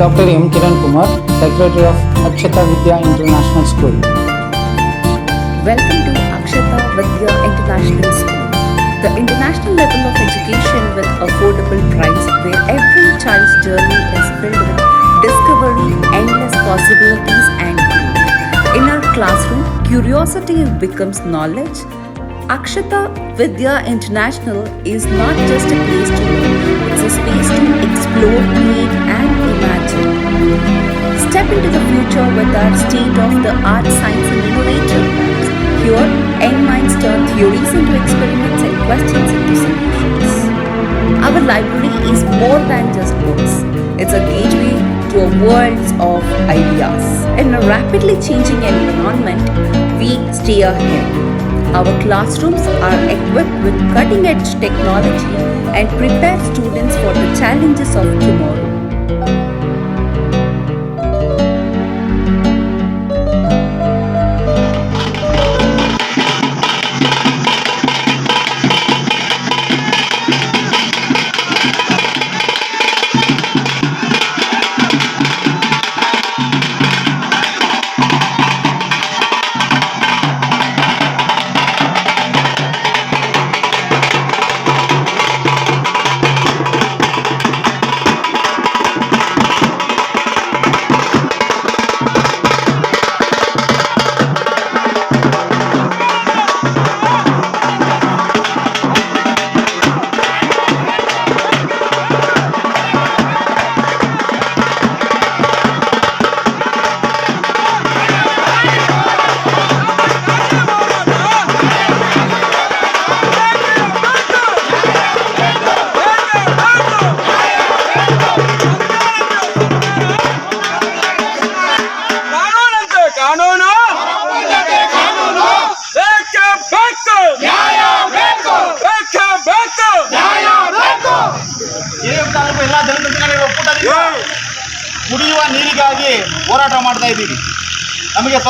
Dr. M. Kiran Kumar, Secretary of Akshata Vidya International School. Welcome to Akshata Vidya International School, the international level of education with affordable price where every child's journey is filled with discovery, endless possibilities and growth. In our classroom, curiosity becomes knowledge. Akshata Vidya International is not just a place to learn, it's a space to explore, create. Step into the future with our state-of-the-art science and innovative labs. Here, young minds turn theories into experiments and questions into solutions. Our library is more than just books. It's a gateway to a world of ideas. In a rapidly changing environment, we stay ahead. Our classrooms are equipped with cutting-edge technology and prepare students for the challenges of tomorrow.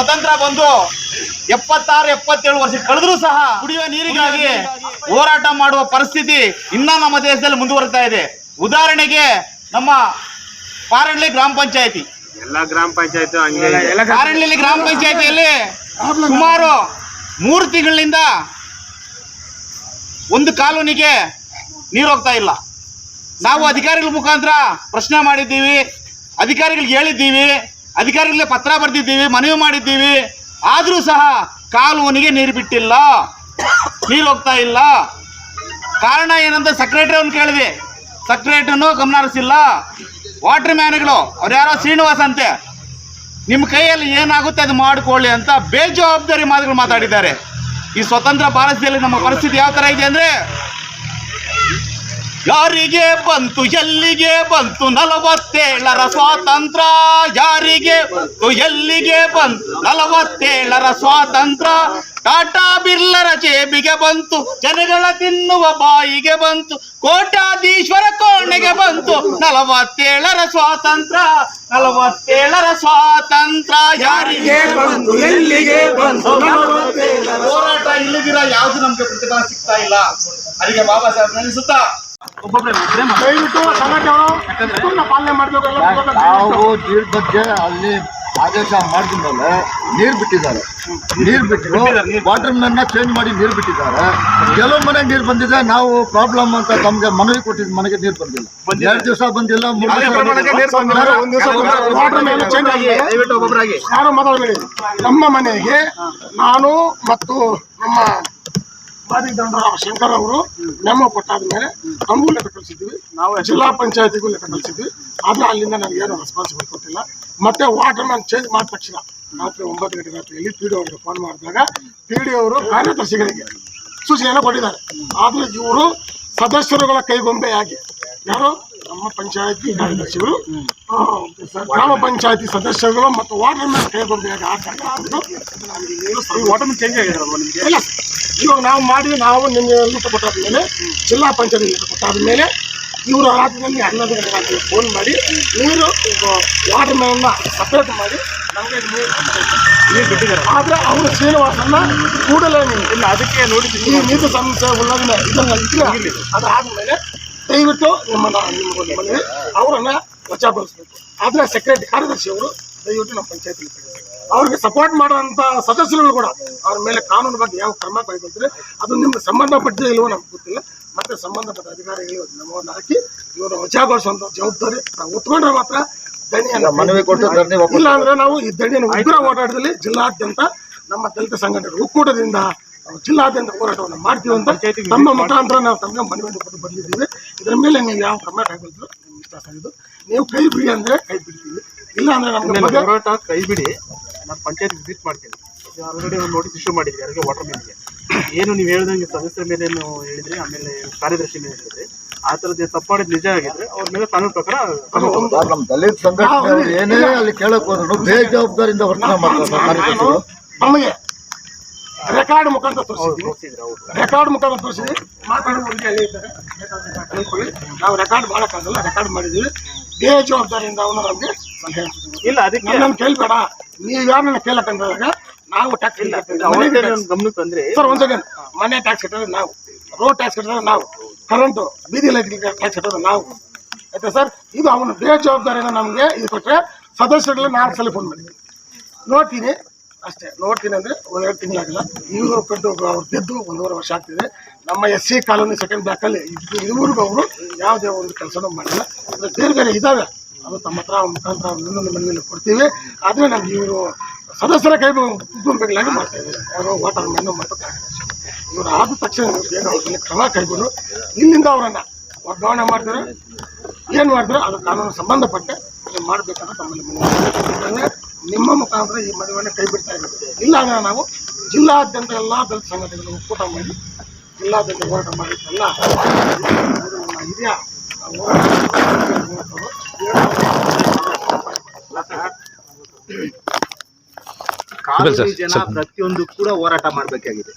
ಸ್ವತಂತ್ರ ಬಂದು ಎಪ್ಪತ್ತಾರು ಎಪ್ಪತ್ತೇಳು ವರ್ಷ ಕಳೆದ್ರೂ ಸಹ ಕುಡಿಯುವ ನೀರಿಗಾಗಿ ಹೋರಾಟ ಮಾಡುವ ಪರಿಸ್ಥಿತಿ ಇನ್ನ ನಮ್ಮ ದೇಶದಲ್ಲಿ ಮುಂದುವರಿತಾ ಇದೆ. ಉದಾಹರಣೆಗೆ ನಮ್ಮ ಪಾರಳ್ಳಿ ಗ್ರಾಮ ಪಂಚಾಯತಿ. ಎಲ್ಲ ಗ್ರಾಮ ಪಂಚಾಯತ್ ಪಾರಳ್ಳಿ ಗ್ರಾಮ ಪಂಚಾಯತಿಯಲ್ಲಿ ಸುಮಾರು ಮೂರು ತಿಂಗಳಿಂದ ಒಂದು ಕಾಲೋನಿಗೆ ನೀರು ಹೋಗ್ತಾ ಇಲ್ಲ. ನಾವು ಅಧಿಕಾರಿಗಳ ಮುಖಾಂತರ ಪ್ರಶ್ನೆ ಮಾಡಿದ್ದೀವಿ ಅಧಿಕಾರಿಗಳಿಗೆ ಹೇಳಿದ್ದೀವಿ ಅಧಿಕಾರಿಗಳಿಗೆ ಪತ್ರ ಬರೆದಿದ್ದೀವಿ, ಮನವಿ ಮಾಡಿದ್ದೀವಿ. ಆದರೂ ಸಹ ಕಾಲುವನಿಗೆ ನೀರು ಬಿಟ್ಟಿಲ್ಲ, ನೀರು ಹೋಗ್ತಾ ಇಲ್ಲ. ಕಾರಣ ಏನಂತ ಸೆಕ್ರೆಟರಿ ಅವ್ನು ಕೇಳಿದೆ ಸೆಕ್ರೆಟರಿನೂ ಗಮನ ಹರಿಸಿಲ್ಲ. ವಾಟರ್ ಮ್ಯಾನ್ಗಳು ಅವ್ರು ಯಾರೋ ಶ್ರೀನಿವಾಸ್ ಅಂತೆ. ನಿಮ್ಮ ಕೈಯಲ್ಲಿ ಏನಾಗುತ್ತೆ ಅದು ಮಾಡಿಕೊಳ್ಳಿ ಅಂತ ಬೇಜವಾಬ್ದಾರಿ ಮಾತುಗಳು ಮಾತಾಡಿದ್ದಾರೆ. ಈ ಸ್ವತಂತ್ರ ಭಾರತದಲ್ಲಿ ನಮ್ಮ ಪರಿಸ್ಥಿತಿ ಯಾವ ಥರ ಇದೆ ಅಂದರೆ ಯಾರಿಗೆ ಬಂತು, ಎಲ್ಲಿಗೆ ಬಂತು? ನಲವತ್ತೇಳರ ಸ್ವಾತಂತ್ರ್ಯ ಯಾರಿಗೆ ಬಂತು, ಎಲ್ಲಿಗೆ ಬಂತು? ನಲವತ್ತೇಳರ ಸ್ವಾತಂತ್ರ್ಯ ಟಾಟಾ ಬಿರ್ಲರ ಜೇಬಿಗೆ ಬಂತು, ಜನಗಳ ತಿನ್ನುವ ಬಾಯಿಗೆ ಬಂತು ಕೋಟಾಧೀಶ್ವರ ಕೋಣೆಗೆ ಬಂತು. ನಲವತ್ತೇಳರ ಸ್ವಾತಂತ್ರ್ಯ ನಲವತ್ತೇಳರ ಸ್ವಾತಂತ್ರ್ಯ ಯಾರಿಗೆ ಬಂತು, ಎಲ್ಲಿಗೆ ಬಂತು? ಹೋರಾಟ ಇಲ್ಲದಿರ ಯಾವುದು ನಮ್ಗೆ ಪ್ರತಿಭಾ ಸಿಗ್ತಾ ಇಲ್ಲ. ಅದಕ್ಕೆ ಬಾಬಾ ಸಾಹೇಬ್ ನೆನೆಸುತ್ತಾ? ನಾವು ನೀರ್ ಬಗ್ಗೆ ಅಲ್ಲಿ ಆದೇಶ ಮಾಡಿದ ಮೇಲೆ ನೀರ್ ಬಿಟ್ಟಿದ್ದಾರೆ. ನೀರ್ ಬಿಟ್ಟು ವಾಟರ್ ಮಿಲನ್ನ ಚೇಂಜ್ ಮಾಡಿ ನೀರ್ ಬಿಟ್ಟಿದ್ದಾರೆ. ಕೆಲವು ಮನೆಗೆ ನೀರ್ ಬಂದಿದೆ ನಾವು ಪ್ರಾಬ್ಲಮ್ ಅಂತ ತಮ್ಗೆ ಮನವಿ ಕೊಟ್ಟಿದ್ದ ಮನೆಗೆ ನೀರ್ ಬಂದಿಲ್ಲ. ಎರಡು ದಿವಸ ಬಂದಿಲ್ಲ ಯಾರು ಮಾತಾಡಬೇಡಿ. ನಮ್ಮ ಮನೆಗೆ ನಾನು ಮತ್ತು ನಮ್ಮ ಮಾದಿ ದಂಡರಾವ್ ಶಂಕರ್ ಅವರು ನಮ್ಮ ಕೊಟ್ಟಾದ ಮೇಲೆ ನಮಗೂ ಲೆಕ್ಕ ಕಳಿಸಿದ್ವಿ. ನಾವು ಜಿಲ್ಲಾ ಪಂಚಾಯತಿಗೂ ಲೆಕ್ಕ ಕಳಿಸಿದ್ವಿ. ಆದ್ರೆ ಅಲ್ಲಿಂದ ನನಗೇನು ಏನು ರೆಸ್ಪಾನ್ಸಿಬಲ್ ಕೊಟ್ಟಿಲ್ಲ. ಮತ್ತೆ ವಾಟರ್ ಮ್ಯಾನ್ ಚೇಂಜ್ ಮಾಡಿದ ತಕ್ಷಣ ರಾತ್ರಿ ಒಂಬತ್ತು ಗಂಟೆ ರಾತ್ರಿಯಲ್ಲಿ ಪಿ ಡಿ ಅವರಿಗೆ ಫೋನ್ ಮಾಡಿದಾಗ ಪಿ ಡಿ ಅವರು ಕಾರ್ಯದರ್ಶಿಗಳಿಗೆ ಸೂಚನೆಯನ್ನು ಕೊಟ್ಟಿದ್ದಾರೆ. ಆದ್ರೆ ಇವರು ಸದಸ್ಯರುಗಳ ಕೈಗೊಂಬೆಯಾಗಿ ಯಾರು ನಮ್ಮ ಪಂಚಾಯತಿ ಕಾರ್ಯದರ್ಶಿಗಳು ಗ್ರಾಮ ಪಂಚಾಯತಿ ಸದಸ್ಯರುಗಳು ಮತ್ತು ವಾಟರ್ ಮ್ಯಾನ್ ಕೈಗೊಂಬೆಯಾಗಿ ಆಟಾಗ ವಾಟರ್ ಮ್ಯಾನ್ ಚೇಂಜ್ ಆಗಿದೆ ಇಲ್ಲ ಇವಾಗ ನಾವು ಮಾಡಿ ನಾವು ನಿಮಗೆ ಊಟ ಕೊಟ್ಟಾದ ಮೇಲೆ ಜಿಲ್ಲಾ ಪಂಚಾಯತಿ ಊಟ ಕೊಟ್ಟಾದ ಮೇಲೆ ಇವರು ರಾಜ್ಯದಲ್ಲಿ ಹನ್ನೊಂದು ಗಂಟೆ ಫೋನ್ ಮಾಡಿ ನೀರು ವಾಟರ್ ಮ್ಯಾನ್ನ ಸಪ್ರೇಟ್ ಮಾಡಿ ನಮಗೆ ನೀರು ಬಿಟ್ಟಿದ್ದಾರೆ ಆದ್ರೆ ಅವರು ಶ್ರೀನಿವಾಸನ್ನ ಕೂಡಲೇ ನೀವು ಇಲ್ಲ ಅದಕ್ಕೆ ನೋಡಿ ನೀರು ಸಮಸ್ಯೆ ಉಲ್ಲಂಘನೆ ಇದನ್ನ ಇದ್ರೆ ಅದಾದ್ಮೇಲೆ ದಯವಿಟ್ಟು ನಿಮ್ಮನ್ನ ನಿಮ್ಮ ವಚಾ ಅವರನ್ನ ವಜಾಗೊಳಿಸ್ಬೇಕು. ಆದರೆ ಸೆಕ್ರೆಟರಿ ಕಾರ್ಯದರ್ಶಿ ಅವರು ದಯವಿಟ್ಟು ನಮ್ಮ ಪಂಚಾಯತ್ ಅವ್ರಿಗೆ ಸಪೋರ್ಟ್ ಮಾಡುವಂತ ಸದಸ್ಯರುಗಳು ಕೂಡ ಅವ್ರ ಮೇಲೆ ಕಾನೂನು ಬಗ್ಗೆ ಯಾವ ಕ್ರಮ ಕೈಗೊಳ್ತಾರೆ ಅದು ನಿಮ್ಗೆ ಸಂಬಂಧಪಟ್ಟಿದೆ ಇಲ್ಲವೋ ನಮ್ಗೆ ಗೊತ್ತಿಲ್ಲ. ಮತ್ತೆ ಸಂಬಂಧಪಟ್ಟ ಅಧಿಕಾರಿಗಳು ನಮ್ಮವನ್ನು ಹಾಕಿ ಇವರು ವಜಾಗೊಳಿಸುವಂತ ಜವಾಬ್ದಾರಿ ನಾವು ಒತ್ಕೊಂಡ್ರೆ ಮಾತ್ರ ದಣಿಯನ್ನು ಮನವಿ ಕೊಟ್ಟು ಧರಣಿ ಇಲ್ಲ ಅಂದ್ರೆ ನಾವು ಈ ದಣಿಯನ್ನು ಉಗ್ರ ಹೋರಾಟದಲ್ಲಿ ಜಿಲ್ಲಾದ್ಯಂತ ನಮ್ಮ ದಲಿತ ಸಂಘಟನೆ ಒಕ್ಕೂಟದಿಂದ ನಾವು ಜಿಲ್ಲಾದ್ಯಂತ ಹೋರಾಟವನ್ನು ಮಾಡ್ತೀವಿ ಅಂತ ತಮ್ಮ ಮುಖಾಂತರ ನಾವು ತಮಗೆ ಮನವಿಯನ್ನು ಕೊಟ್ಟು ಬಂದಿದ್ದೀವಿ. ಇದರ ಮೇಲೆ ನೀವು ಯಾವ ಕ್ರಮ ಕೈಗೊಳ್ತೀರೋ ನಿಮ್ಗೆ ಇಷ್ಟ ಆಗಿದ್ದು ನೀವು ಕೈ ಬಿಡಿ ಅಂದ್ರೆ ಕೈ ಬಿಡ್ತೀವಿ. ಇಲ್ಲ ಅಂದ್ರೆ ನಮ್ಗೆ ಹೋರಾಟ ಕೈ ಬಿಡಿ. ನಾನು ಪಂಚಾಯತ್ ವಿಸಿಟ್ ಮಾಡ್ತೀನಿ. ಆಲ್ರೆಡಿ ಒಂದು ನೋಟಿಸ್ ಇಶ್ಯೂ ಮಾಡಿದ್ವಿ ಯಾರಿಗೆ ವಾಟರ್ ಮೇಲೆ ಏನು ನೀವು ಹೇಳಿದಂಗೆ ಸದಸ್ಯರ ಮೇಲೆ ಏನು ಹೇಳಿದ್ರಿ ಆಮೇಲೆ ಕಾರ್ಯದರ್ಶಿ ಮೇಲೆ ಹೇಳಿದ್ರಿ. ಆ ಥರದ್ದು ತಪ್ಪಾಡಿದ ನಿಜ ಆಗಿದ್ರೆ ಅವ್ರ ಮೇಲೆ ಕಾನೂನು ಪ್ರಕಾರ ನಮ್ಮ ದಲಿತ ಸಂಘಟನೆ ಏನೇ ಅಲ್ಲಿ ಕೇಳಕ್ ಹೋದ್ರು ಬೇಜವಾಬ್ದಾರಿಯಿಂದ ವರ್ತನೆ ಮಾಡ್ತಾರೆ ಸರ್ ಕಾರ್ಯಕರ್ತರು. ನಮಗೆ ರೆಕಾರ್ಡ್ ಮುಖಾಂತರ ತೋರಿಸಿದ್ವಿ. ರೆಕಾರ್ಡ್ ಮುಖಾಂತರ ತೋರಿಸಿದ್ವಿ. ಮಾತಾಡೋರಿಗೆ ಅಲ್ಲಿ ಇದ್ದಾರೆ. ನಾವು ರೆಕಾರ್ಡ್ ಮಾಡೋಕ್ಕಾಗಲ್ಲ ರೆಕಾರ್ಡ್ ಮಾಡಿದ್ದೀವಿ ಬೇಜವಾಬ್ದಾರಿಯಿಂದ ಅವನು ನಮಗೆ ಸಲಹೆ ಇಲ್ಲ ಅದಕ್ಕೆ ನಮ್ಗೆ ಕೇಳ್ಬೇಡ. ನೀವು ಯಾರನ್ನ ಕೇಳಕ್ಕಂದಾಗ ನಾವು ಟ್ಯಾಕ್ಸ್ ಗಮನಕ್ಕೆ ತಂದ್ರೆ ಸರ್ ಒಂದ್ ಸೆಕೆಂಡ್ ಮನೆ ಟ್ಯಾಕ್ಸ್ ಕಟ್ಟೋದು ನಾವು. ರೋಡ್ ಟ್ಯಾಕ್ಸ್ ಕಟ್ಟೋದು ನಾವು. ಕರೆಂಟು ಬೀದಿ ಲೈಟ್ ಟ್ಯಾಕ್ಸ್ ಕಟ್ಟೋದು ನಾವು. ಆಯ್ತಾ ಸರ್ ಇದು ಅವನು ಬೇಜವಾಬ್ದಾರಿನ ನಮಗೆ ಇದು ಕೊಟ್ಟರೆ ಸದಸ್ಯರಲ್ಲಿ ನಾಲ್ಕು ಸಲ ಫೋನ್ ಮಾಡಿದ್ವಿ. ನೋಡ್ತೀನಿ. ಅಷ್ಟೇ. ನೋಡ್ತೀನಿ ಅಂದರೆ ಒಂದೆರಡು ತಿಂಗಳಾಗಿಲ್ಲ ಇವರು ಕಟ್ಟು ಅವ್ರು ಗೆದ್ದು ಒಂದೂವರೆ ವರ್ಷ ಆಗ್ತಿದೆ. ನಮ್ಮ ಎಸ್ ಸಿ ಕಾಲೋನಿ ಸೆಕೆಂಡ್ ಬ್ಲಾಕಲ್ಲಿ ಇದು ಇದುವರೆಗೂ ಅವರು ಯಾವುದೇ ಒಂದು ಕೆಲಸನೂ ಮಾಡಿಲ್ಲ. ಅಂದರೆ ಬೇರೆ ಬೇರೆ ಇದ್ದಾವೆ ಅದು ತಮ್ಮ ಹತ್ರ ಮುಖಾಂತರ ಇನ್ನೊಂದು ಮನೆಯಲ್ಲಿ ಕೊಡ್ತೀವಿ. ಆದರೆ ನಮ್ಗೆ ಇವರು ಸದಸ್ಯರ ಕೈ ಕುಟುಂಬಗಳಾಗಿ ಮಾಡ್ತಾ ಇದ್ದಾರೆ ಯಾರೋ ವಾಟರ್ ಮ್ಯಾನು ಮತ್ತು ಇವರು ಆದ ತಕ್ಷಣ ಏನು ಕ್ರಮ ಕೈಗೊಂಡು ಇಲ್ಲಿಂದ ಅವರನ್ನ ವರ್ಗಾವಣೆ ಮಾಡ್ತಾರೆ. ಏನು ಮಾಡ್ತಾರೆ? ಅದು ಕಾನೂನು ಸಂಬಂಧಪಟ್ಟೆ ಮಾಡ್ಬೇಕಂತ ತಮ್ಮಲ್ಲಿ ಮನವಿ ನಿಮ್ಮ ಮುಖಾಂತರ ಈ ಮನವಿಯನ್ನು ಕೈ ಬಿಡ್ತಾ ಇದ್ದೀವಿ. ಇಲ್ಲ ಅಂದ್ರೆ ನಾವು ಜಿಲ್ಲಾದ್ಯಂತ ಎಲ್ಲ ದಲಿತ ಸಂಘಟನೆಗಳು ಒಕ್ಕೂಟ ಮಾಡಿ ಜಿಲ್ಲಾದ್ಯಂತ ಹೋರಾಟ ಮಾಡಿ ಎಲ್ಲ ಹಿರಿಯ ಜನ ಪ್ರತಿಯೊಂದು ಕೂಡ ಹೋರಾಟ ಮಾಡಬೇಕಾಗಿದೆ.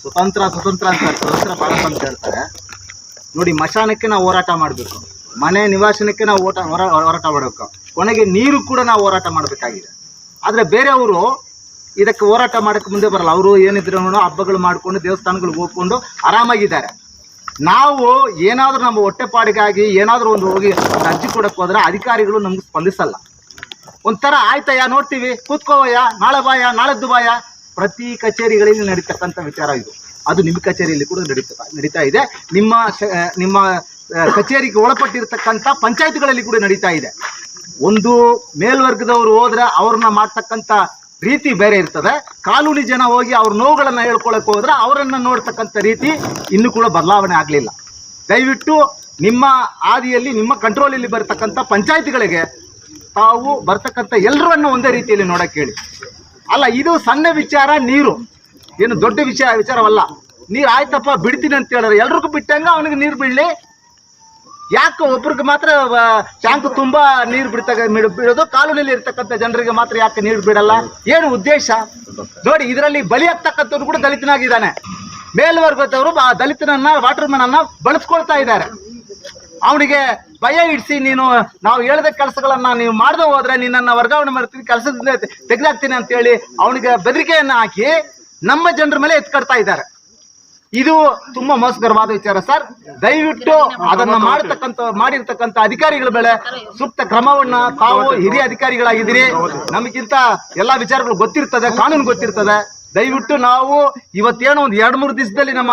ಸ್ವತಂತ್ರ ಸ್ವತಂತ್ರ ಅಂತ ಸ್ವತಂತ್ರ ಭಾರತ ಅಂತ ಹೇಳ್ತಾರೆ. ನೋಡಿ ಮಶಾನಕ್ಕೆ ನಾವು ಹೋರಾಟ ಮಾಡಬೇಕು. ಮನೆ ನಿವಾಸನಕ್ಕೆ ನಾವು ಓಟ ಹೋರಾಟ ಮಾಡಬೇಕು. ಕೊನೆಗೆ ನೀರು ಕೂಡ ನಾವು ಹೋರಾಟ ಮಾಡಬೇಕಾಗಿದೆ. ಆದರೆ ಬೇರೆಯವರು ಇದಕ್ಕೆ ಹೋರಾಟ ಮಾಡೋಕ್ಕೆ ಮುಂದೆ ಬರಲ್ಲ. ಅವರು ಏನಿದ್ರು ಹಬ್ಬಗಳು ಮಾಡಿಕೊಂಡು ದೇವಸ್ಥಾನಗಳಿಗೆ ಹೋಗ್ಕೊಂಡು ಆರಾಮಾಗಿದ್ದಾರೆ. ನಾವು ಏನಾದರೂ ನಮ್ಮ ಹೊಟ್ಟೆಪಾಡಿಗಾಗಿ ಏನಾದರೂ ಒಂದು ಹೋಗಿ ಅರ್ಜಿ ಕೊಡಕ್ಕೆ ಹೋದ್ರೆ ಅಧಿಕಾರಿಗಳು ನಮ್ಗೆ ಸ್ಪಂದಿಸಲ್ಲ. ಒಂಥರ ಆಯ್ತಯ್ಯ, ನೋಡ್ತೀವಿ. ಕೂತ್ಕೋವಯ್ಯ ನಾಳೆ ಬಾಯ ನಾಳೆದ್ದು ಬಾಯ ಪ್ರತಿ ಕಚೇರಿಗಳಲ್ಲಿ ನಡೀತಕ್ಕಂಥ ವಿಚಾರ ಇದು. ಅದು ನಿಮ್ಮ ಕಚೇರಿಯಲ್ಲಿ ಕೂಡ ನಡೀತಾ ನಡೀತಾ ಇದೆ. ನಿಮ್ಮ ನಿಮ್ಮ ಕಚೇರಿಗೆ ಒಳಪಟ್ಟಿರ್ತಕ್ಕಂಥ ಪಂಚಾಯತ್ಗಳಲ್ಲಿ ಕೂಡ ನಡೀತಾ ಇದೆ. ಒಂದು ಮೇಲ್ವರ್ಗದವರು ಹೋದ್ರೆ ಅವ್ರನ್ನ ಮಾಡ್ತಕ್ಕಂಥ ರೀತಿ ಬೇರೆ ಇರ್ತದೆ. ಕಾಲುಲಿ ಜನ ಹೋಗಿ ಅವ್ರ ನೋವುಗಳನ್ನ ಹೇಳ್ಕೊಳಕ್ ಹೋದ್ರೆ ಅವರನ್ನ ನೋಡ್ತಕ್ಕಂಥ ರೀತಿ ಇನ್ನೂ ಕೂಡ ಬದಲಾವಣೆ ಆಗಲಿಲ್ಲ. ದಯವಿಟ್ಟು ನಿಮ್ಮ ಆದಿಯಲ್ಲಿ ನಿಮ್ಮ ಕಂಟ್ರೋಲಲ್ಲಿ ಬರ್ತಕ್ಕಂಥ ಪಂಚಾಯತ್ಗಳಿಗೆ ತಾವು ಬರ್ತಕ್ಕಂಥ ಎಲ್ಲರನ್ನು ಒಂದೇ ರೀತಿಯಲ್ಲಿ ನೋಡಕ್ಕೆ ಹೇಳಿ. ಅಲ್ಲ, ಇದು ಸಣ್ಣ ವಿಚಾರ, ನೀರು. ಏನು ದೊಡ್ಡ ವಿಚಾರ ವಿಚಾರವಲ್ಲ. ನೀರು ಆಯ್ತಪ್ಪ, ಬಿಡ್ತೀನಿ ಅಂತ ಹೇಳಿದ್ರೆ ಎಲ್ರಿಗೂ ಬಿಟ್ಟಂಗ ಅವನಿಗೆ ನೀರು ಬೀಳಲಿ. ಯಾಕೆ ಒಬ್ರಿಗೆ ಮಾತ್ರ ಟ್ಯಾಂಕ್ ತುಂಬಾ ನೀರು ಬಿಡ್ತಕ್ಕ, ಬಿಡ್- ಬಿಡೋದು. ಕಾಲೋನಿಯಲ್ಲಿ ಇರ್ತಕ್ಕಂಥ ಜನರಿಗೆ ಮಾತ್ರ ಯಾಕೆ ನೀರು ಬಿಡಲ್ಲ? ಏನು ಉದ್ದೇಶ? ನೋಡಿ, ಇದರಲ್ಲಿ ಬಲಿಯಾಗ್ತಕ್ಕಂಥವ್ರು ಕೂಡ ದಲಿತನಾಗಿದ್ದಾನೆ. ಮೇಲ್ವರ್ಗದವರು ಆ ದಲಿತನನ್ನ ವಾಟರ್ ಮ್ಯಾನ್ ಅನ್ನ ಬಳಸ್ಕೊಳ್ತಾ ಇದ್ದಾರೆ. ಅವನಿಗೆ ಭಯ ಇಡಿಸಿ, ನೀನು, ನಾವು ಹೇಳಿದ ಕೆಲಸಗಳನ್ನ ನೀವು ಮಾಡದೆ ಹೋದ್ರೆ ನಿನ್ನ ವರ್ಗಾವಣೆ ಮಾಡ್ತೀನಿ, ಕೆಲಸದಿಂದ ತೆಗೆದಾಕ್ತೀನಿ ಅಂತ ಹೇಳಿ ಅವನಿಗೆ ಬೆದರಿಕೆಯನ್ನ ಹಾಕಿ ನಮ್ಮ ಜನರ ಮೇಲೆ ಎತ್ಕಡ್ತಾ ಇದ್ದಾರೆ. ಇದು ತುಂಬಾ ಮೋಸಕರವಾದ ವಿಚಾರ, ಸರ್. ದಯವಿಟ್ಟು ಅದನ್ನ ಮಾಡತಕ್ಕಂತ ಮಾಡಿರ್ತಕ್ಕಂಥ ಅಧಿಕಾರಿಗಳ ಮೇಲೆ ಸೂಕ್ತ ಕ್ರಮವನ್ನ ತಾವು ಹಿರಿಯ ಅಧಿಕಾರಿಗಳಾಗಿದ್ದೀರಿ. ನಮಗಿಂತ ಎಲ್ಲಾ ವಿಚಾರಗಳು ಗೊತ್ತಿರ್ತದೆ, ಕಾನೂನು ಗೊತ್ತಿರ್ತದೆ. ದಯವಿಟ್ಟು ನಾವು ಇವತ್ತೇನೋ ಒಂದು ಎರಡು, ಮೂರು ದಿವಸದಲ್ಲಿ ನಮ್ಮ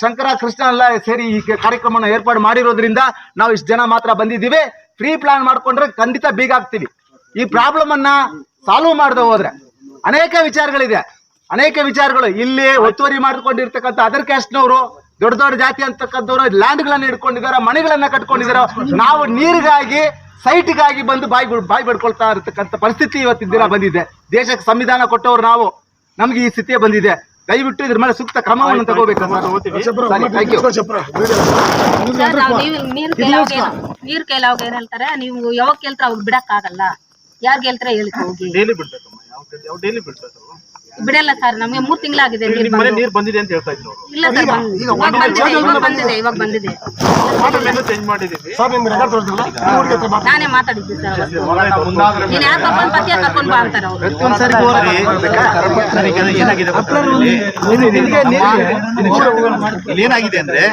ಶಂಕರ ಕೃಷ್ಣ ಎಲ್ಲ ಸೇರಿ ಈ ಕಾರ್ಯಕ್ರಮನ ಏರ್ಪಾಡು ಮಾಡಿರೋದ್ರಿಂದ ನಾವು ಇಷ್ಟು ಜನ ಮಾತ್ರ ಬಂದಿದ್ದೀವಿ. ಫ್ರೀ ಪ್ಲಾನ್ ಮಾಡ್ಕೊಂಡ್ರೆ ಖಂಡಿತ ಬೀಗ ಆಗ್ತೀವಿ ಈ ಪ್ರಾಬ್ಲಮ್ ಅನ್ನ ಸಾಲ್ವ್ ಮಾಡದೆ ಹೋದ್ರೆ ಅನೇಕ ವಿಚಾರಗಳಿದೆ. ಅನೇಕ ವಿಚಾರಗಳು ಇಲ್ಲಿ ಒತ್ತುವರಿ ಮಾಡಿಕೊಂಡಿರ್ತಕ್ಕಂಥ ಅದರ್ ಕ್ಯಾಸ್ಟ್ನವರು ದೊಡ್ಡ ದೊಡ್ಡ ಜಾತಿ ಅಂತಕ್ಕಂಥವ್ರು ಲ್ಯಾಂಡ್ಗಳನ್ನ ಇಟ್ಕೊಂಡಿದ್ದಾರೆ ಮನೆಗಳನ್ನ ಕಟ್ಕೊಂಡಿದ್ದಾರೆ. ನಾವು ನೀರಿಗಾಗಿ ಸೈಟ್ಗಾಗಿ ಬಂದು ಬಾಯಿ ಬಿಡ್- ಬಾಯಿ ಬಿಡ್ಕೊಳ್ತಾ ಇರತಕ್ಕಂಥ ಪರಿಸ್ಥಿತಿ ಇವತ್ತಿನ ದಿನ ಬಂದಿದೆ. ದೇಶಕ್ಕೆ ಸಂವಿಧಾನ ಕೊಟ್ಟವರು ನಾವು ನಮ್ಗೆ ಈ ಸ್ಥಿತಿ ಬಂದಿದೆ. ದಯವಿಟ್ಟು ಇದ್ರ ಮೇಲೆ ಸೂಕ್ತ ಕ್ರಮವನ್ನು ತಗೋಬೇಕು. ನೀರ್ ನೀರು ಏನ್ ಹೇಳ್ತಾರೆ? ನೀವು ಯಾವಾಗ ಕೇಳ್ತಾರೆ ಅವಾಗ ಬಿಡಕ್ ಆಗಲ್ಲ ಯಾರ್ ಕೇಳ್ತಾರೆ ಹೇಳಿ ಹೋಗಿ. ಡೈಲಿ ಡೈಲಿ ಬಿಡ್ಬೇಕು? ಬಿಡಲ್ಲ ಸರ್ ನಮ್ಗೆ ಮೂರ್ ತಿಂಗಳಾಗಿದೆ ನೀರು ನಿಮ್ಮ ಬಂದು. ನೀರು ಬಂದಿದೆ ಅಂತ ಹೇಳ್ತಾ ಇದ್ರು. ಇಲ್ಲ ಸರ್ ಬಂದ್- ಇವಾಗ ಬಂದಿದೆ ಇವಾಗ ಬಂದಿದೆ ಇವಾಗ ಬಂದಿದೆ. ಚೇಂಜ್ ಮಾಡಿದೀವಿ ಸರ್ ನಿಮ್ಗೆ ರೆಕಾರ್ಡ್ ತೋರಿಸಿಲ್ಲ ಇವ್ರಿಗೆ ಹತ್ರ ಮಾತಾಡಿ. ನಾನೇ ಮಾತಾಡಿದ್ದೆ ಸರ್ ಅವತ್ತು. ನೀನ್ ಯಾಕೆ ಕರ್ಕೊಂಡ್ ಬರ್ತೀಯ ಕರ್ಕೊಂಡ್ ಬಾ ಅಂತಾರೆ ಅವ್ರು. ಪ್ರತಿಯೊಂದ್ಸರಿ ಹೋರಾಟ ಮಾಡ್ಬೇಕಾ? ಏನಾಗಿದೆ ಗೊತ್ತಾ? ಇಲ್ಲಿ? ಇಲ್ಲಿ ಏನಾಗಿದೆ ಅಂದ್ರೆ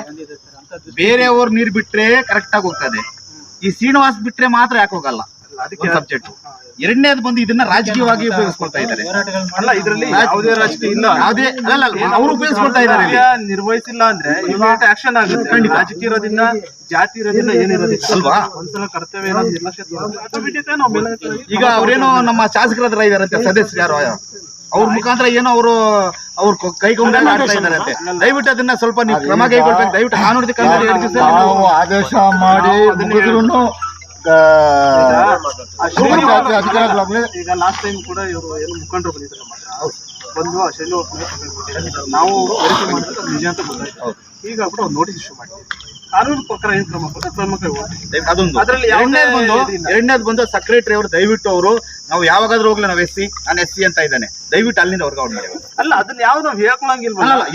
ಬೇರೆಯವ್ರ ನೀರ್ ಬಿಟ್ರೆ ಕರೆಕ್ಟ್ ಆಗಿ ಹೋಗ್ತದೆ. ಈ ಶ್ರೀನಿವಾಸ್ ಬಿಟ್ರೆ ಮಾತ್ರ ಯಾಕೆ ಹೋಗಲ್ಲ? ಸಬ್ಜೆಕ್ಟ್ ಎರಡನೇದು ಬಂದು ಇದನ್ನ ರಾಜಕೀಯವಾಗಿ ಉಪಯೋಗಿಸ್ಕೊಳ್ತಾ ಇದ್ದಾರೆ. ಅಲ್ಲ ಇದರಲ್ಲಿ ಯಾವುದೇ ರಾಜಕೀಯ ಇಲ್ಲ. ಯಾವುದೇ ಅಲ್ಲ ಅವರು ಉಪಯೋಗಿಸ್ಕೊಳ್ತಾ ಇದ್ದಾರೆ ನಿರ್ವಹಿಸಿಲ್ಲ ಅಂದ್ರೆ ಆಕ್ಷನ್ ಆಗುತ್ತೆ. ರಾಜಕೀಯ ಇರೋದಿಲ್ಲ ಜಾತಿ ಇರೋದಿಲ್ಲ ಏನಿರೋದಿಲ್ಲ. ಅಲ್ವಾ? ಒಂದ್ಸಲ ಕರ್ತವ್ಯ ಈಗ ಅವ್ರೇನೋ ನಮ್ಮ ಶಾಸಕರ ಹತ್ರ ಇದಾರಂತೆ ಸದಸ್ಯರು ಯಾರು ಅವ್ರ ಮುಖಾಂತರ ಏನೋ ಅವರು ಅವ್ರ ಕೈ ಕೊಂಬೆಲ್ಲ ಆಡ್ತಾ ದಯವಿಟ್ಟು ಅದನ್ನ ಸ್ವಲ್ಪ ನೀವು ಕ್ರಮ ಕೈಗೊಳ್ಬೇಕು ದಯವಿಟ್ಟು ಕಾನೂನು ಆದೇಶ ಮಾಡಿ ಈಗ ಲಾಸ್ಟ್ ಟೈಮ್ ಕೂಡ ಇವರು ಏನು ಮುಖಂಡರು ಬಂದಿದ್ರು ನಮ್ಮ ಬಂದು ಆ ನಾವು ವೆರಿಫೈ ಮಾಡಿದ್ರೆ ಅದು ನಿಜ ಅಂತ ಗೊತ್ತಾಯ್ತು. ಈಗ ಕೂಡ ಒಂದು ನೋಟಿಸ್ ಇಶ್ಯೂ ಮಾಡಿದ್ವಿ ಕಾನೂನು ಪ್ರಕಾರ ಏನು ಕ್ರಮ ಕ್ರಮ ಕೈಗೊಳ್ಳಿ ಅದೊಂದು ಅದ್ರಲ್ಲಿ ಯಾವುದೇ ಎರಡನೇದು ಬಂದು. ಎರಡನೇದು ಬಂದು ಸೆಕ್ರೆಟರಿ ಅವರು ದಯವಿಟ್ಟು ಅವರು ನಾವು ಯಾವಾಗಾದ್ರೂ ಹೋಗ್ಲಿ ನಾವು ಎಸ್ ಸಿ ನಾನು ಎಸ್ ಸಿ ಅಂತ ಇದ್ದಾನೆ ದಯವಿಟ್ಟು ಅಲ್ಲಿಂದ ವರ್ಗೌಟ್ ಮಾಡಿ ಅಲ್ಲ ಅದನ್ನ ಯಾವ್ದು ನಾವು ಹೇಳ್ಕೊಳಂಗಿಲ್ವಲ್ಲ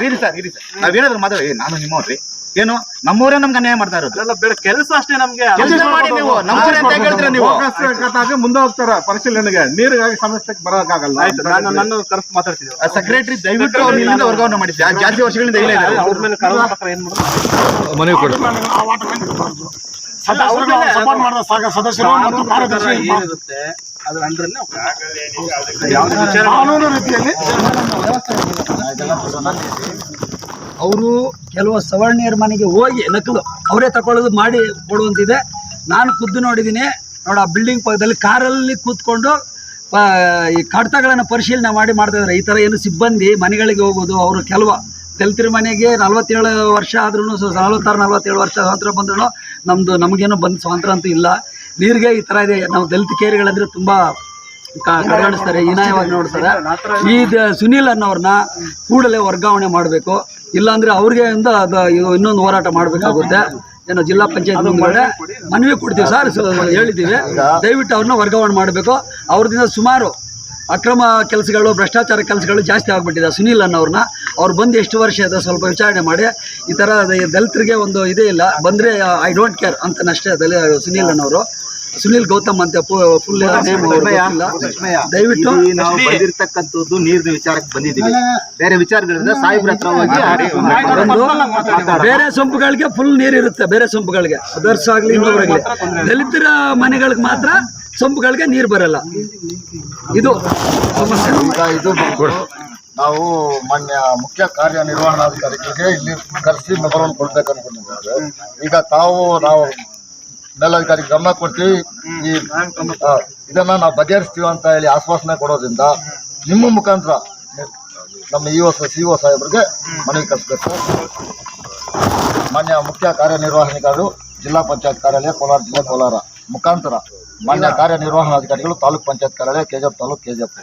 ಇರಿ ಸರ್ ಇರಿ ಸರ್ ನಾವೇನಾದ್ರು ಮಾತಾಡ ನಾನು ನಿಮ್ಮವ್ರಿ ಏನು ನಮ್ಮವರೇ ನಮ್ಗೆ ಅನ್ಯಾಯ ಮಾಡ್ತಾ ಇರೋದು ಅಲ್ಲ ಬೇಡ ಕೆಲಸ ಅಷ್ಟೇ ನಮ್ಗೆ ಮಾಡಿ ನೀವು ನಮ್ಮವರೇ ಅಂತ ಹೇಳ್ತೀರಾ ನೀವು ಮುಂದೆ ಹೋಗ್ತಾರ ಪರಿಶೀಲನೆಗೆ ನೀರಿಗಾಗಿ ಸಮಸ್ಯೆ ಬರೋಕ್ಕಾಗಲ್ಲ ಆಯ್ತು ನಾನು ನನ್ನ ಕರೆಕ್ಟ್ ಮಾತಾಡ್ತೀನಿ ಸೆಕ್ರೆಟರಿ ದಯವಿಟ್ಟು ಅವ್ರು ಇಲ್ಲಿಂದ ವರ್ಗಾವಣೆ ಮಾಡಿ ಜಾತಿ ಜಾಸ್ತಿ ವರ್ಷಗಳಿಂದ ಇಲ್ಲೇ ಇದೆ ಅವ್ರ ಮೇಲೆ ಏನ್ ಕೊಡಿ ಆ ವಾಟರ್ ಮ್ಯಾನ್ ಸಪೋರ್ಟ್ ಮಾಡಿದ ಸಾಗ ಸದಸ್ಯರು ಮತ್ತು ಕಾರ್ಯದರ್ಶಿ ಇರ್ಬಾರ್ದು. ಏನಿರುತ್ತೆ ಅದ್ರ ಅಂಡ್ರಲ್ಲಿ ಯಾವ್ದು ವಿಚಾರ ಕಾನೂನು ರೀತಿಯಲ್ಲಿ ಅವರು ಕೆಲವು ಸವರ್ಣೀಯರ ಮನೆಗೆ ಹೋಗಿ ನಕಲು ಅವರೇ ತಕೊಳ್ಳೋದು ಮಾಡಿ ಕೊಡುವಂತಿದೆ ನಾನು ಖುದ್ದು ನೋಡಿದ್ದೀನಿ ನೋಡ ಆ ಬಿಲ್ಡಿಂಗ್ ಪಕ್ಕದಲ್ಲಿ ಕಾರಲ್ಲಿ ಕೂತ್ಕೊಂಡು ಪ ಈ ಕಡತಗಳನ್ನು ಪರಿಶೀಲನೆ ಮಾಡಿ ಮಾಡ್ತಾ ಇದ್ದಾರೆ ಈ ಥರ ಏನು ಸಿಬ್ಬಂದಿ ಮನೆಗಳಿಗೆ ಹೋಗೋದು ಅವರು ಕೆಲವು ದಲಿತರ ಮನೆಗೆ ನಲ್ವತ್ತೇಳು ವರ್ಷ ಆದ್ರೂ ನಲ್ವತ್ತಾರು ನಲ್ವತ್ತೇಳು ವರ್ಷ ಸ್ವಾತಂತ್ರ್ಯ ಬಂದ್ರೂ ನಮ್ಮದು ನಮಗೇನು ಬಂದು ಸ್ವಾತಂತ್ರ್ಯ ಅಂತೂ ಇಲ್ಲ. ನೀರಿಗೆ ಈ ಥರ ಇದೆ. ನಾವು ದಲಿತ ಕೇರಿಗಳಂದ್ರೆ ತುಂಬ ಕಡೆಗಣಿಸ್ತಾರೆ ಹೀನಾಯವಾಗಿ ನೋಡ್ತಾರೆ. ಈ ದ- ಸುನೀಲ್ ಅನ್ನೋರನ್ನ ಕೂಡಲೇ ವರ್ಗಾವಣೆ ಮಾಡಬೇಕು. ಇಲ್ಲಾಂದರೆ ಅವ್ರಿಗೆ ಇಂದ ಅದು ಇನ್ನೊಂದು ಹೋರಾಟ ಮಾಡಬೇಕಾಗುತ್ತೆ. ಏನೋ ಜಿಲ್ಲಾ ಪಂಚಾಯತ್ ಮುಂದೆ ಮನವಿ ಕೊಡ್ತೀವಿ. ಸರ್ ಹೇಳಿದ್ದೀವಿ. ದಯವಿಟ್ಟು ಅವ್ರನ್ನ ವರ್ಗಾವಣೆ ಮಾಡಬೇಕು. ಅವ್ರದಿಂದ ಸುಮಾರು ಅಕ್ರಮ ಕೆಲಸಗಳು ಭ್ರಷ್ಟಾಚಾರ ಕೆಲಸಗಳು ಜಾಸ್ತಿ ಆಗಿಬಿಟ್ಟಿದೆ. ಸುನೀಲ್ ಅನ್ನೋರ್ನ ಅವ್ರು ಬಂದು ಎಷ್ಟು ವರ್ಷ ಇದೆ ಸ್ವಲ್ಪ ವಿಚಾರಣೆ ಮಾಡಿ. ಈ ಥರ ದಲಿತರಿಗೆ ಒಂದು ಇದೇ ಇಲ್ಲ. ಬಂದರೆ ಐ ಡೋಂಟ್ ಕೇರ್ ಅಂತನಷ್ಟೇ ದಲಿ ಸುನೀಲ್ ಅನ್ನೋರು. ಸುನೀಲ್ ಗೌತಮ್ ಅಂತ ಫುಲ್ ನೇಮ್ ದಯವಿಟ್ಟು ನಾವು ಬಂದಿರತಕ್ಕಂಥದ್ದು ನೀರಿನ ವಿಚಾರಕ್ಕೆ ಬಂದಿದ್ದೀವಿ. ಬೇರೆ ವಿಚಾರಗಳಿಂದ ಸಾಹೇಬ್ರ ಹತ್ರ ಹೋಗಿ ಬೇರೆ ಸೊಂಪುಗಳಿಗೆ ಫುಲ್ ನೀರಿರುತ್ತೆ ಬೇರೆ ಸೊಂಪುಗಳಿಗೆ. ಅದರ್ಸ್ ಆಗಲಿ ಇನ್ನೊಬ್ರಾಗ್ಲಿ ದಲಿತರ ಮನೆಗಳಿಗೆ ಮಾತ್ರ ಸೊಂಪುಗಳಿಗೆ ನೀರು ಬರಲ್ಲ. ಇದು ಇದು ನಾವು ಮಾನ್ಯ ಮುಖ್ಯ ಕಾರ್ಯನಿರ್ವಹಣಾಧಿಕಾರಿಗಳಿಗೆ ಇಲ್ಲಿ ಕರೆಸಿ ಮೆಮೊರನ್ನು ಕೊಡ್ಬೇಕು ಅನ್ಕೊಂಡಿದ್ದೇವೆ. ಈಗ ತಾವು ನಾವು ಮೇಲಧಿಕಾರಿ ಗಮನ ಕೊಡ್ತೀವಿ ಈ ಇದನ್ನ ನಾವು ಬಗೆಹರಿಸ್ತೀವಿ ಅಂತ ಹೇಳಿ ಆಶ್ವಾಸನೆ ಕೊಡೋದ್ರಿಂದ ನಿಮ್ಮ ಮುಖಾಂತರ ನಮ್ಮ ಇ ಒ ಸಿ ಒ ಸಾಹೇಬ್ರಿಗೆ ಮನವಿ ಕಳಿಸ್ಬೇಕು. ಮಾನ್ಯ ಮುಖ್ಯ ಕಾರ್ಯನಿರ್ವಹಣಾಧಿಕಾರಿಗಳು ಜಿಲ್ಲಾ ಪಂಚಾಯತ್ ಕಾರ್ಯಾಲಯ ಕೋಲಾರ, ಜಿಲ್ಲೆ ಕೋಲಾರ ಮುಖಾಂತರ ಮಾನ್ಯ ಕಾರ್ಯನಿರ್ವಹಣಾಧಿಕಾರಿಗಳು ತಾಲೂಕ್ ಪಂಚಾಯತ್ ಕಾರ್ಯಾಲಯ ಕೆಜಪ್ ತಾಲೂಕ್ ಕೆಜಪ್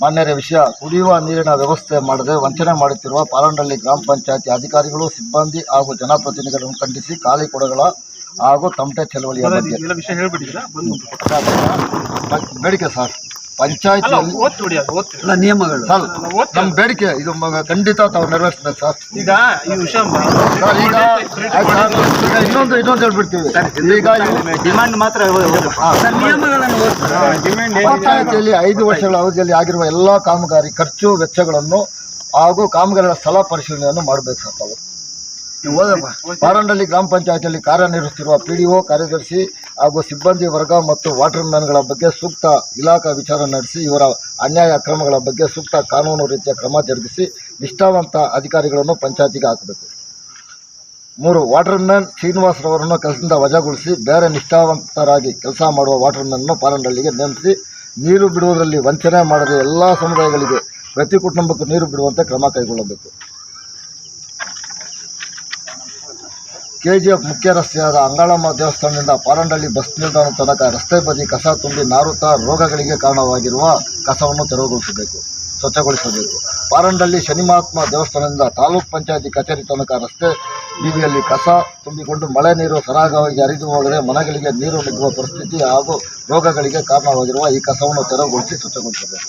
ಮಾನ್ಯರ ವಿಷಯ ಕುಡಿಯುವ ನೀರಿನ ವ್ಯವಸ್ಥೆ ಮಾಡದೆ ವಂಚನೆ ಮಾಡುತ್ತಿರುವ ಪಾಲಂಡಳ್ಳಿ ಗ್ರಾಮ ಪಂಚಾಯತಿ ಅಧಿಕಾರಿಗಳು ಸಿಬ್ಬಂದಿ ಹಾಗೂ ಜನಪ್ರತಿನಿಧಿಗಳನ್ನು ಖಂಡಿಸಿ ಖಾಲಿ ಕೊಡಗಳ ಹಾಗೂ ತಮಟೆ ಚಳವಳಿಯ ಬಗ್ಗೆ ಬೇಡಿಕೆ ಸರ್ ನೋಡಿ ಅದು ನಿಯಮಗಳು. ಸರ್ ನಮ್ಮ ಬೇಡಿಕೆ ಇದು ಮ- ಖಂಡಿತ ತಾವು ನೆರವೇರಿಸ್ಬೇಕು ಸರ್ ಈಗ ಈ ವಿಷಯ ಸರ್ ಈಗ ಆಯ್ತು ಸರ್, ಈಗ ಇನ್ನೊಂದು ಇನ್ನೊಂದು ಹೇಳ್ಬಿಡ್ತೀವಿ. ಈಗ ಇವು- ಡಿಮಾಂಡ್ ಮಾತ್ರ ಪಂಚಾಯತಿಯಲ್ಲಿ ಐದು ವರ್ಷಗಳ ಅವಧಿಯಲ್ಲಿ ಆಗಿರುವ ಎಲ್ಲಾ ಕಾಮಗಾರಿ ಖರ್ಚು ವೆಚ್ಚಗಳನ್ನು ಹಾಗೂ ಕಾಮಗಾರಿಗಳ ಸ್ಥಳ ಪರಿಶೀಲನೆಯನ್ನು ಮಾಡಬೇಕು ಸರ್ ತಾವು. ಪಾರಂಡಳ್ಳಿ ಗ್ರಾಮ ಪಂಚಾಯತಿಯಲ್ಲಿ ಕಾರ್ಯನಿರ್ವಹಿಸುತ್ತಿರುವ ಪಿಡಿಒ ಕಾರ್ಯದರ್ಶಿ ಹಾಗೂ ಸಿಬ್ಬಂದಿ ವರ್ಗ ಮತ್ತು ವಾಟರ್ ಮ್ಯಾನ್ಗಳ ಬಗ್ಗೆ ಸೂಕ್ತ ಇಲಾಖಾ ವಿಚಾರ ನಡೆಸಿ, ಇವರ ಅನ್ಯಾಯ ಅಕ್ರಮಗಳ ಬಗ್ಗೆ ಸೂಕ್ತ ಕಾನೂನು ರೀತಿಯ ಕ್ರಮ ಜರುಗಿಸಿ, ನಿಷ್ಠಾವಂತ ಅಧಿಕಾರಿಗಳನ್ನು ಪಂಚಾಯತಿಗೆ ಹಾಕಬೇಕು. ಮೂರು, ವಾಟರ್ ಮ್ಯಾನ್ ಶ್ರೀನಿವಾಸರವರನ್ನು ಕೆಲಸದಿಂದ ವಜಾಗೊಳಿಸಿ, ಬೇರೆ ನಿಷ್ಠಾವಂತರಾಗಿ ಕೆಲಸ ಮಾಡುವ ವಾಟರ್ ಮ್ಯಾನನ್ನು ಪಾರಂಡಳ್ಳಿಗೆ ನೇಮಿಸಿ, ನೀರು ಬಿಡುವುದರಲ್ಲಿ ವಂಚನೆ ಮಾಡದೆ ಎಲ್ಲ ಸಮುದಾಯಗಳಿಗೆ ಪ್ರತಿ ಕುಟುಂಬಕ್ಕೂ ನೀರು ಬಿಡುವಂತೆ ಕ್ರಮ ಕೈಗೊಳ್ಳಬೇಕು. ಕೆಜಿಎಫ್ ಮುಖ್ಯ ರಸ್ತೆಯಾದ ಅಂಗಳಮ್ಮ ದೇವಸ್ಥಾನದಿಂದ ಪಾರಂಡಳ್ಳಿ ಬಸ್ ನಿಲ್ದಾಣ ತನಕ ರಸ್ತೆ ಬದಿ ಕಸ ತುಂಬಿ ನಾರುತ್ತಾ ರೋಗಗಳಿಗೆ ಕಾರಣವಾಗಿರುವ ಕಸವನ್ನು ತೆರವುಗೊಳಿಸಬೇಕು, ಸ್ವಚ್ಛಗೊಳಿಸಬೇಕು. ಪಾರಂಡಳ್ಳಿ ಶನಿಮಹಾತ್ಮ ದೇವಸ್ಥಾನದಿಂದ ತಾಲೂಕ್ ಪಂಚಾಯತಿ ಕಚೇರಿ ತನಕ ರಸ್ತೆ ಬೀದಿಯಲ್ಲಿ ಕಸ ತುಂಬಿಕೊಂಡು ಮಳೆ ನೀರು ಸರಾಗವಾಗಿ ಹರಿದು ಹೋದರೆ ಮನೆಗಳಿಗೆ ನೀರು ನುಗ್ಗುವ ಪರಿಸ್ಥಿತಿ ಹಾಗೂ ರೋಗಗಳಿಗೆ ಕಾರಣವಾಗಿರುವ ಈ ಕಸವನ್ನು ತೆರವುಗೊಳಿಸಿ ಸ್ವಚ್ಛಗೊಳಿಸಬೇಕು.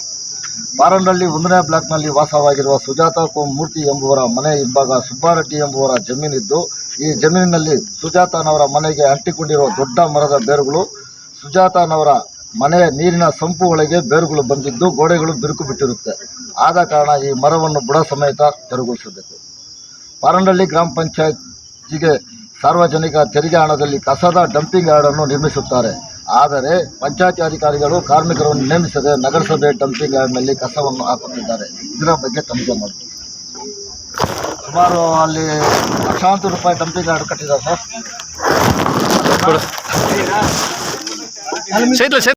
ಪಾರಂಡಳ್ಳಿ ಒಂದನೇ ಬ್ಲಾಕ್ನಲ್ಲಿ ವಾಸವಾಗಿರುವ ಸುಜಾತ ಕೋಮೂರ್ತಿ ಎಂಬುವರ ಮನೆ ಹಿಂಭಾಗ ಸುಬ್ಬಾರೆಡ್ಡಿ ಎಂಬುವರ ಜಮೀನಿದ್ದು, ಈ ಜಮೀನಿನಲ್ಲಿ ಸುಜಾತನವರ ಮನೆಗೆ ಅಂಟಿಕೊಂಡಿರುವ ದೊಡ್ಡ ಮರದ ಬೇರುಗಳು, ಸುಜಾತನವರ ಮನೆಯ ನೀರಿನ ಸಂಪು ಒಳಗೆ ಬೇರುಗಳು ಬಂದಿದ್ದು, ಗೋಡೆಗಳು ಬಿರುಕು ಬಿಟ್ಟಿರುತ್ತೆ. ಆದ ಕಾರಣ ಈ ಮರವನ್ನು ಬುಡ ಸಮೇತ ತೆರವುಗೊಳಿಸಬೇಕು. ಪಾರಂಡಳ್ಳಿ ಗ್ರಾಮ ಪಂಚಾಯತ್ಗೆ ಸಾರ್ವಜನಿಕ ತೆರಿಗೆ ಹಣದಲ್ಲಿ ಕಸದ ಡಂಪಿಂಗ್ ಯಾರ್ಡನ್ನು ನಿರ್ಮಿಸುತ್ತಾರೆ. ಆದರೆ ಪಂಚಾಯತಿ ಅಧಿಕಾರಿಗಳು ಕಾರ್ಮಿಕರನ್ನು ನೇಮಿಸದೆ ನಗರಸಭೆ ಡಂಪಿಂಗ್ ಯಾರ್ಡ್ನಲ್ಲಿ ಕಸವನ್ನು ಹಾಕುತ್ತಿದ್ದಾರೆ. ಇದರ ಬಗ್ಗೆ ತನಿಖೆ ಮಾಡಿ ಸುಮಾರು ಅಲ್ಲಿ ಲಕ್ಷಾಂತರ ರೂಪಾಯಿ ಡಂಪಿಂಗ್ ಯಾರ್ಡ್ ಕಟ್ಟಿದ್ದಾರೆ ಸರ್.